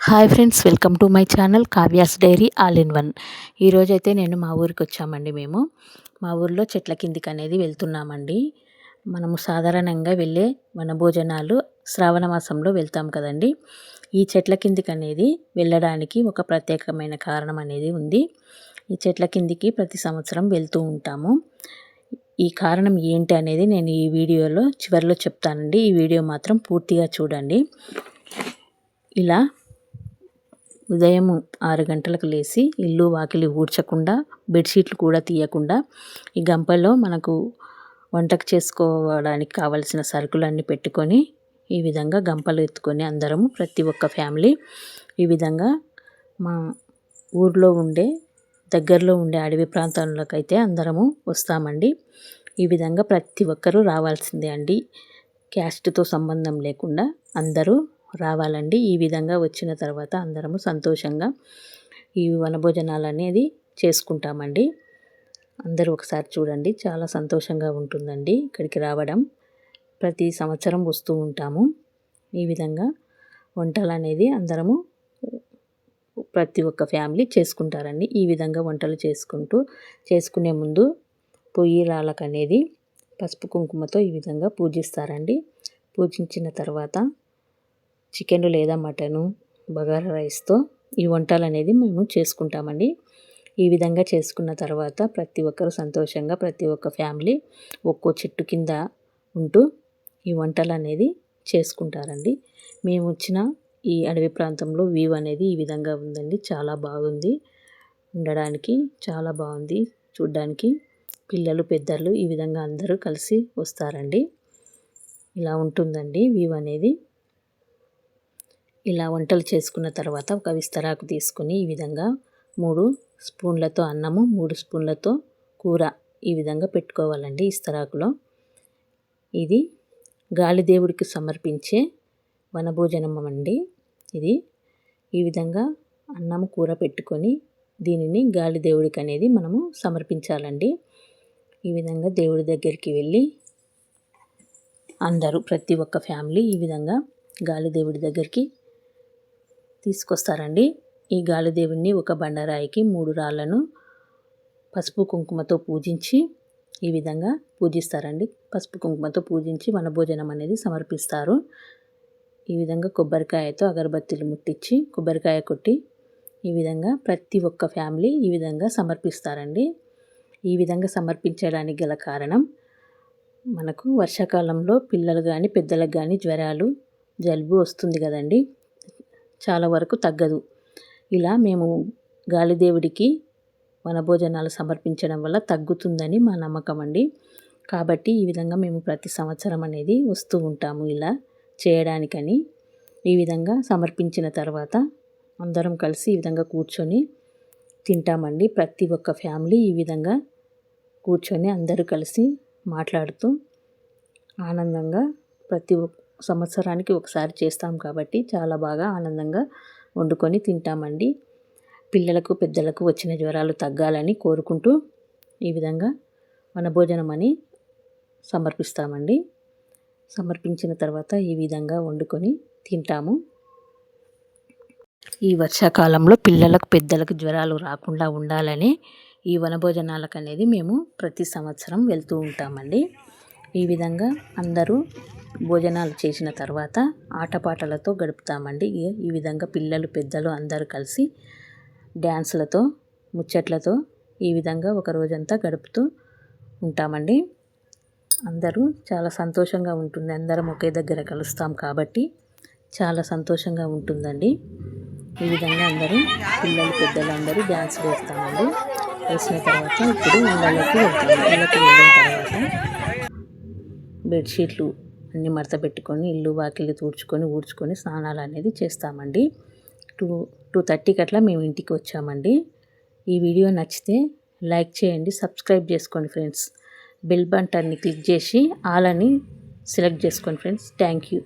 Hi friends welcome to my channel Kavya's diary all in one ఈరోజైతే నేను మా ఊరికి వచ్చామండి మేము. మా ఊర్లో చెట్ల కిందికి అనేది వెళ్తున్నామండి. మనము సాధారణంగా వెళ్ళే మన భోజనాలు శ్రావణ మాసంలో వెళ్తాం కదండి. ఈ చెట్ల కిందికి అనేది వెళ్ళడానికి ఒక ప్రత్యేకమైన కారణం అనేది ఉంది. ఈ చెట్ల కిందికి ప్రతి సంవత్సరం వెళ్తూ ఉంటాము. ఈ కారణం ఏంటి అనేది నేను ఈ వీడియోలో చివరిలో చెప్తానండి. ఈ వీడియో మాత్రం పూర్తిగా చూడండి. ఇలా ఉదయం ఆరు గంటలకు లేచి ఇల్లు వాకిలి ఊడ్చకుండా బెడ్షీట్లు కూడా తీయకుండా ఈ గంపలో మనకు వంటకు చేసుకోవడానికి కావలసిన సరుకులన్నీ పెట్టుకొని ఈ విధంగా గంపలు ఎత్తుకొని అందరము ప్రతి ఒక్క ఫ్యామిలీ ఈ విధంగా మా ఊర్లో ఉండే దగ్గరలో ఉండే అడవి ప్రాంతాల్లోకి అయితే అందరము వస్తామండి. ఈ విధంగా ప్రతి ఒక్కరూ రావాల్సిందే అండి. క్యాస్ట్తో సంబంధం లేకుండా అందరూ రావాలండి. ఈ విధంగా వచ్చిన తర్వాత అందరము సంతోషంగా ఈ వనభోజనాలు అనేది చేసుకుంటామండి. అందరూ ఒకసారి చూడండి. చాలా సంతోషంగా ఉంటుందండి ఇక్కడికి రావడం. ప్రతి సంవత్సరం వస్తూ ఉంటాము. ఈ విధంగా వంటలు అనేది అందరము ప్రతి ఒక్క ఫ్యామిలీ చేసుకుంటారండి. ఈ విధంగా వంటలు చేసుకుంటూ చేసుకునే ముందు పొయ్యి రాళ్ళకు అనేది పసుపు కుంకుమతో ఈ విధంగా పూజిస్తారండి. పూజించిన తర్వాత చికెన్ లేదా మటను బగారా రైస్తో ఈ వంటలు అనేది మేము చేసుకుంటామండి. ఈ విధంగా చేసుకున్న తర్వాత ప్రతి ఒక్కరు సంతోషంగా ప్రతి ఒక్క ఫ్యామిలీ ఒక్కో చెట్టు కింద ఉంటూ ఈ వంటలు అనేది చేసుకుంటారండి. మేము వచ్చిన ఈ అడవి ప్రాంతంలో వ్యూ అనేది ఈ విధంగా ఉందండి. చాలా బాగుంది. ఉండడానికి చాలా బాగుంది. చూడ్డానికి పిల్లలు పెద్దలు ఈ విధంగా అందరూ కలిసి వస్తారండి. ఇలా ఉంటుందండి వ్యూ అనేది. ఇలా వంటలు చేసుకున్న తర్వాత ఒక విస్తరాకు తీసుకుని ఈ విధంగా మూడు స్పూన్లతో అన్నము మూడు స్పూన్లతో కూర ఈ విధంగా పెట్టుకోవాలండి ఇస్తరాకులో. ఇది గాలిదేవుడికి సమర్పించే వనభోజనం అండి ఇది ఈ విధంగా అన్నం కూర పెట్టుకొని దీనిని గాలిదేవుడికి అనేది మనము సమర్పించాలండి. ఈ విధంగా దేవుడి దగ్గరికి వెళ్ళి అందరూ ప్రతి ఒక్క ఫ్యామిలీ ఈ విధంగా గాలిదేవుడి దగ్గరికి తీసుకొస్తారండి. ఈ గాలిదేవుణ్ణి ఒక బండరాయికి మూడు రాళ్ళను పసుపు కుంకుమతో పూజించి ఈ విధంగా పూజిస్తారండి. పసుపు కుంకుమతో పూజించి వనభోజనం అనేది సమర్పిస్తారు. ఈ విధంగా కొబ్బరికాయతో అగరబత్తీలు ముట్టించి కొబ్బరికాయ కొట్టి ఈ విధంగా ప్రతి ఒక్క ఫ్యామిలీ ఈ విధంగా సమర్పిస్తారండి. ఈ విధంగా సమర్పించడానికి గల కారణం మనకు వర్షాకాలంలో పిల్లలు కానీ పెద్దలకు కానీ జ్వరాలు జలుబు వస్తుంది కదండి. చాలా వరకు తగ్గదు. ఇలా మేము గాలిదేవుడికి వనభోజనాలు సమర్పించడం వల్ల తగ్గుతుందని మా నమ్మకం అండి. కాబట్టి ఈ విధంగా మేము ప్రతి సంవత్సరం అనేది వస్తూ ఉంటాము ఇలా చేయడానికని. ఈ విధంగా సమర్పించిన తర్వాత అందరం కలిసి ఈ విధంగా కూర్చొని తింటామండి. ప్రతి ఒక్క ఫ్యామిలీ ఈ విధంగా కూర్చొని అందరూ కలిసి మాట్లాడుతూ ఆనందంగా ప్రతి ఒక్క సంవత్సరానికి ఒకసారి చేస్తాం కాబట్టి చాలా బాగా ఆనందంగా వండుకొని తింటామండి. పిల్లలకు పెద్దలకు వచ్చిన జ్వరాలు తగ్గాలని కోరుకుంటూ ఈ విధంగా వనభోజనం అని సమర్పిస్తామండి. సమర్పించిన తర్వాత ఈ విధంగా వండుకొని తింటాము. ఈ వర్షాకాలంలో పిల్లలకు పెద్దలకు జ్వరాలు రాకుండా ఉండాలని ఈ వనభోజనాలకు అనేది మేము ప్రతి సంవత్సరం వెళ్తూ ఉంటామండి. ఈ విధంగా అందరూ భోజనాలు చేసిన తర్వాత ఆటపాటలతో గడుపుతామండి. ఈ విధంగా పిల్లలు పెద్దలు అందరూ కలిసి డ్యాన్సులతో ముచ్చట్లతో ఈ విధంగా ఒక రోజంతా గడుపుతూ ఉంటామండి. అందరూ చాలా సంతోషంగా ఉంటుంది. అందరం ఒకే దగ్గర కలుస్తాం కాబట్టి చాలా సంతోషంగా ఉంటుందండి. ఈ విధంగా అందరూ పిల్లలు పెద్దలు అందరూ డ్యాన్స్ వేస్తామండి. వేసిన తర్వాత ఇప్పుడు ఇళ్ళలోకి వెళ్తాము ఇళ్ళకి వెళ్ళిన తర్వాత బెడ్షీట్లు అన్నీ మడత పెట్టుకొని ఇల్లు వాకిలి తూడ్చుకొని ఊడ్చుకొని స్నానాలు అనేది చేస్తామండి. టూ టూ థర్టీకి అట్లా మేము ఇంటికి వచ్చామండి. ఈ వీడియో నచ్చితే లైక్ చేయండి సబ్స్క్రైబ్ చేసుకోండి ఫ్రెండ్స్. బెల్ బటన్ని క్లిక్ చేసి ఆల్ అని సెలెక్ట్ చేసుకోండి ఫ్రెండ్స్. Thank you.